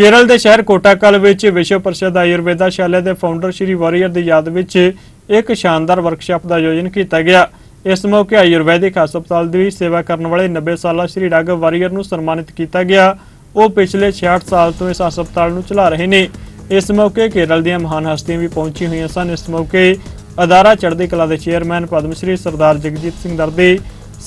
ਕੇਰਲ ਦੇ ਸ਼ਹਿਰ ਕੋਟਾਕਲ ਵਿੱਚ ਵਿਸ਼ਵ ਪ੍ਰਸਿੱਧ ਆਯੁਰਵੇਦਾ ਸ਼ਾਲਾ ਦੇ ਫਾਊਂਡਰ ਸ਼੍ਰੀ ਵਾਰੀਅਰ ਦੀ ਯਾਦ ਵਿੱਚ ਇੱਕ ਸ਼ਾਨਦਾਰ ਵਰਕਸ਼ਾਪ ਦਾ ਆਯੋਜਨ ਕੀਤਾ ਗਿਆ। ਇਸ ਮੌਕੇ ਆਯੁਰਵੈਦਿਕ ਹਸਪਤਾਲ ਦੀ ਸੇਵਾ ਕਰਨ ਵਾਲੇ 90 ਸਾਲਾ ਸ਼੍ਰੀ ਰਾਘਵ ਵਾਰੀਅਰ ਨੂੰ ਸਨਮਾਨਿਤ ਕੀਤਾ ਗਿਆ। ਉਹ ਪਿਛਲੇ 66 ਸਾਲ ਤੋਂ ਇਸ ਹਸਪਤਾਲ ਨੂੰ ਚਲਾ ਰਹੇ ਨੇ। ਇਸ ਮੌਕੇ ਕੇਰਲ ਦੀਆਂ ਮਹਾਨ ਹਸਤੀਆਂ ਵੀ ਪਹੁੰਚੀ ਹੋਈਆਂ ਸਨ। ਇਸ ਮੌਕੇ ਅਦਾਰਾ ਚੜ੍ਹਦੀ ਕਲਾ ਦੇ ਚੇਅਰਮੈਨ ਪਦਮ ਸ਼੍ਰੀ ਸਰਦਾਰ ਜਗਜੀਤ ਸਿੰਘ ਦਰਦੀ,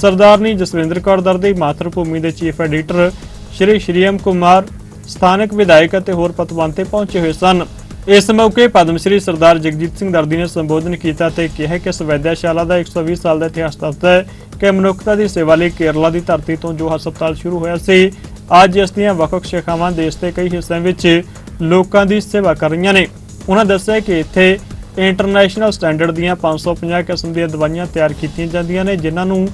ਸਰਦਾਰਨੀ ਜਸਵਿੰਦਰ ਕੌਰ ਦਰਦੀ, ਮਾਤਰ ਭੂਮੀ ਦੇ ਚੀਫ ਐਡੀਟਰ ਸ਼੍ਰੀ ਸ਼੍ਰੀਮ ਕੁਮਾਰ ਸਥਾਨਕ ਵਿਧਾਇਕ ਅਤੇ ਹੋਰ ਪਤਵੰਤੇ ਪਹੁੰਚੇ ਹੋਏ ਸਨ। ਇਸ ਮੌਕੇ ਪਦਮ ਸ਼੍ਰੀ ਸਰਦਾਰ ਜਗਜੀਤ ਸਿੰਘ ਦਰਦੀ ਨੇ ਸੰਬੋਧਨ ਕੀਤਾ ਤੇ ਕਿਹਾ ਕਿ ਇਸ ਵੈਦਿਆਸ਼ਾਲਾ ਦਾ 120 ਸਾਲ ਦਾ ਇਤਿਹਾਸ ਦੱਸਦਾ ਹੈ ਕਿ ਮਨੁੱਖਤਾ ਦੀ ਸੇਵਾ ਲਈ ਕੇਰਲਾ ਦੀ ਧਰਤੀ ਤੋਂ ਜੋ ਹਸਪਤਾਲ ਸ਼ੁਰੂ ਹੋਇਆ ਸੀ, ਅੱਜ ਇਸ ਦੀਆਂ ਵੱਖ-ਵੱਖ ਸ਼ਾਖਾਵਾਂ ਦੇਸ਼ ਦੇ ਕਈ ਹਿੱਸਿਆਂ ਵਿੱਚ ਲੋਕਾਂ ਦੀ ਸੇਵਾ ਕਰ ਰਹੀਆਂ ਨੇ। ਉਹਨਾਂ ਦੱਸਿਆ ਕਿ ਇੱਥੇ ਇੰਟਰਨੈਸ਼ਨਲ ਸਟੈਂਡਰਡ ਦੀਆਂ 550 ਕਿਸਮ ਦੀਆਂ ਦਵਾਈਆਂ ਤਿਆਰ ਕੀਤੀਆਂ ਜਾਂਦੀਆਂ ਨੇ, ਜਿਨ੍ਹਾਂ ਨੂੰ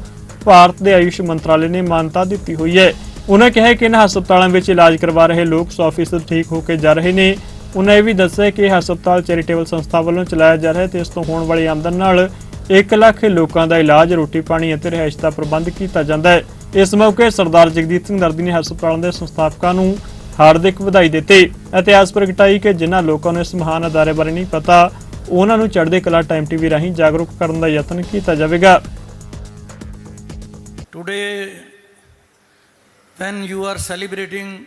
ਭਾਰਤ ਦੇ ਆਯੁਸ਼ ਮੰਤਰਾਲੇ ਨੇ ਮਾਨਤਾ ਦਿੱਤੀ ਹੋਈ ਹੈ। ਉਹਨਾਂ ਕਿਹਾ ਕਿ ਇਹਨਾਂ ਹਸਪਤਾਲਾਂ ਵਿੱਚ ਇਲਾਜ ਕਰਵਾ ਰਹੇ ਲੋਕ 100% ਠੀਕ ਹੋ ਕੇ ਜਾ ਰਹੇ ਨੇ। ਉਹਨਾਂ ਇਹ ਵੀ ਦੱਸਿਆ ਕਿ ਇਹ ਹਸਪਤਾਲ ਚੈਰੀਟੇਬਲ ਸੰਸਥਾ ਵੱਲੋਂ ਚਲਾਇਆ ਜਾ ਰਿਹਾ ਹੈ ਤੇ ਇਸ ਤੋਂ ਹੋਣ ਵਾਲੀ ਆਮਦਨ ਨਾਲ 1 ਲੱਖ ਲੋਕਾਂ ਦਾ ਇਲਾਜ ਰੋਟੀ ਪਾਣੀ ਅਤੇ ਰਿਹਾਇਸ਼ ਦਾ ਪ੍ਰਬੰਧ ਕੀਤਾ ਜਾਂਦਾ ਹੈ। ਇਸ ਮੌਕੇ ਸਰਦਾਰ ਜਗਦੀਪ ਸਿੰਘ ਦਰਦੀ ਨੇ ਹਸਪਤਾਲਾਂ ਦੇ ਸੰਸਥਾਪਕਾਂ ਨੂੰ ਹਾਰਦਿਕ ਵਧਾਈ ਦਿੱਤੀ ਅਤੇ ਆਸ ਪ੍ਰਗਟਾਈ ਕਿ ਜਿਨ੍ਹਾਂ ਲੋਕਾਂ ਨੂੰ ਇਸ ਮਹਾਨ ਅਦਾਰੇ ਬਾਰੇ ਨਹੀਂ ਪਤਾ ਉਹਨਾਂ ਨੂੰ ਚੜ੍ਹਦੇ ਕਲਾ ਟਾਈਮ ਟੀਵੀ ਰਾਹੀਂ ਜਾਗਰੂਕ ਕਰਨ ਦਾ ਯਤਨ ਕੀਤਾ ਜਾਵੇਗਾ। Today, when you are celebrating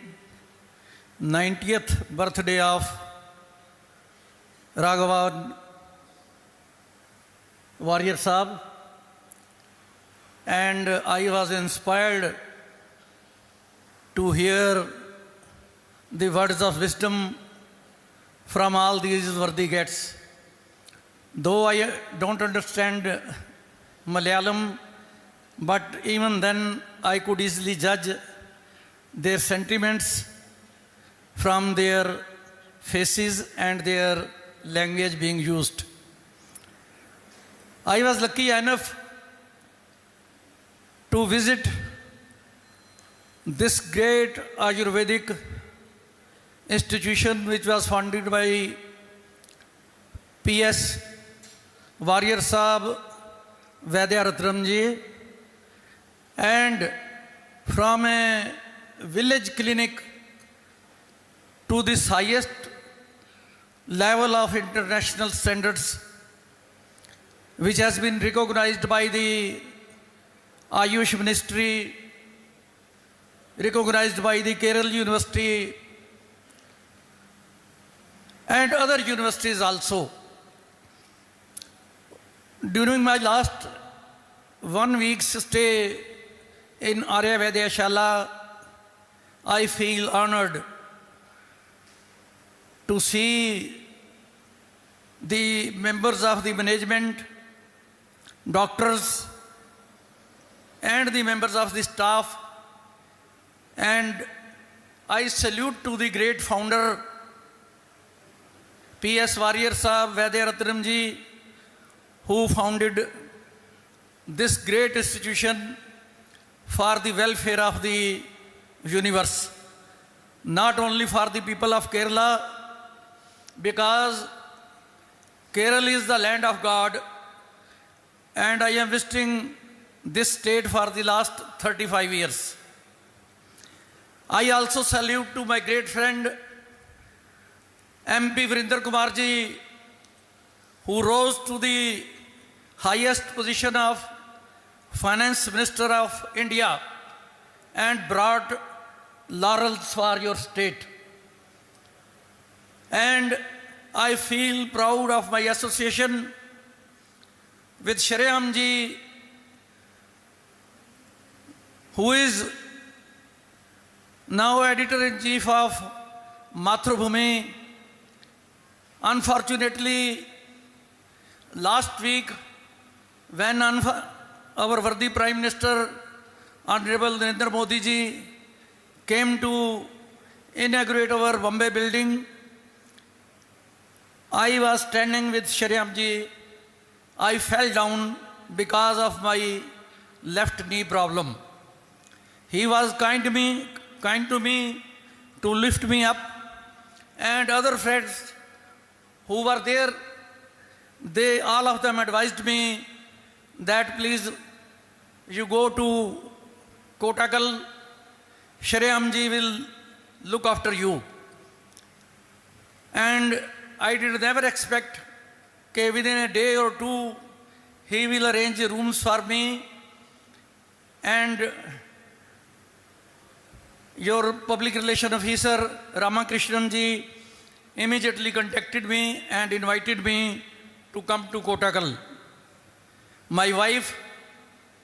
90th birthday of Raghava Warrior Sahib, and I was inspired to hear the words of wisdom from all these worthy guests. Though I don't understand Malayalam, but even then I could easily judge their sentiments from their faces and their language being used. I was lucky enough to visit this great Ayurvedic institution which was founded by P.S. Warrior Sahib Vaidya Ratnamji and from a village clinic to this highest level of international standards which has been recognized by the Ayush Ministry, recognized by the Kerala University and other universities also. During my last one week's stay in Arya Vedya Shala, I feel honored to see the members of the management, doctors, and the members of the staff. And I salute to the great founder, P.S. Warrior Sahib Vaidya ji, who founded this great institution for the welfare of the universe, not only for the people of Kerala, because Kerala is the land of God, and I am visiting this state for the last 35 years. I also salute to my great friend MP Vrinder Kumar ji, who rose to the highest position of finance minister of India and brought laurels for your state. And I feel proud of my association with Shreyam ji, who is now editor in chief of Mathrubhumi. Unfortunately, last week, when our worthy Prime Minister, Honorable Narendra Modi ji, came to inaugurate our Bombay building, I was standing with Sharyam ji. I fell down because of my left knee problem. He was kind to me, kind to me to lift me up, and other friends who were there, they all of them advised me that please you go to Kotakal, Shreyam ji will look after you. And I did never expect that within a day or two he will arrange rooms for me and your public relation officer Ramakrishnan ji immediately contacted me and invited me to come to Kotakal. My wife,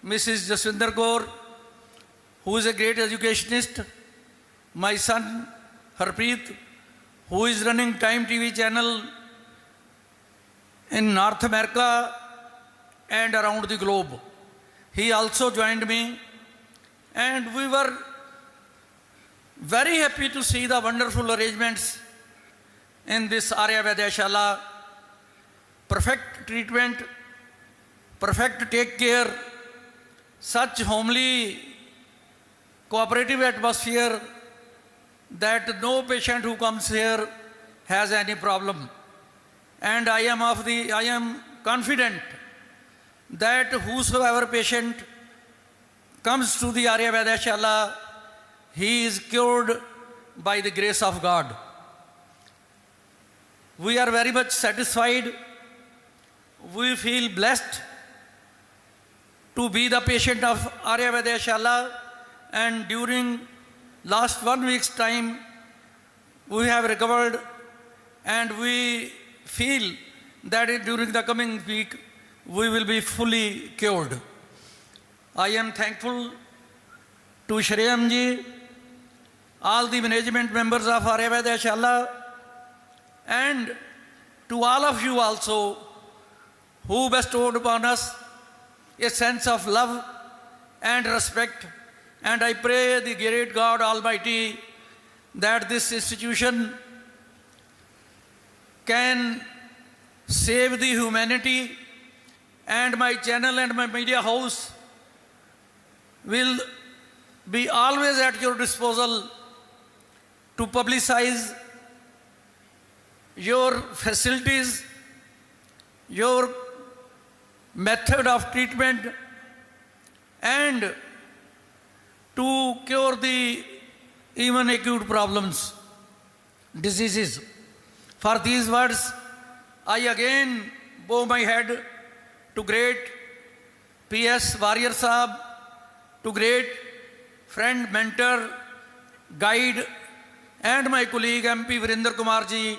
Mrs. Jaswinder Kaur, who is a great educationist, my son Harpreet, who is running Time TV channel in North America and around the globe. He also joined me, and we were very happy to see the wonderful arrangements in this Arya Vaidhyashala. Perfect treatment, perfect take care, such homely cooperative atmosphere that no patient who comes here has any problem. And I am of the I am confident that whosoever patient comes to the Arya Vaidhyashala, he is cured by the grace of God. We are very much satisfied. We feel blessed to be the patient of Arya Vaidhyashala and during last one week's time we have recovered and we feel that during the coming week we will be fully cured. I am thankful to Shreyam ji, all the management members of Arya Vaidhyashala and to all of you also who bestowed upon us a sense of love and respect. And I pray the great God Almighty that this institution can save the humanity and my channel and my media house will be always at your disposal to publicize your facilities, your method of treatment, and to cure the even acute problems, diseases. For these words, I again bow my head to great P.S. Warrior Sahab, to great friend, mentor, guide, and my colleague MP Virinder Kumar ji,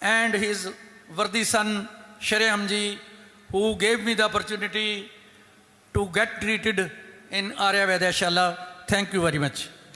and his worthy son Shreyam ji, who gave me the opportunity to get treated in Arya Vaidhyashala. Thank you very much.